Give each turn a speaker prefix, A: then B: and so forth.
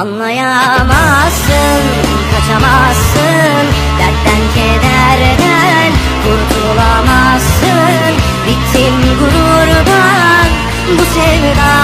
A: Anlayamazsın, kaçamazsın. Dertten kederden kurtulamazsın. Bittim gururdan bu sevdan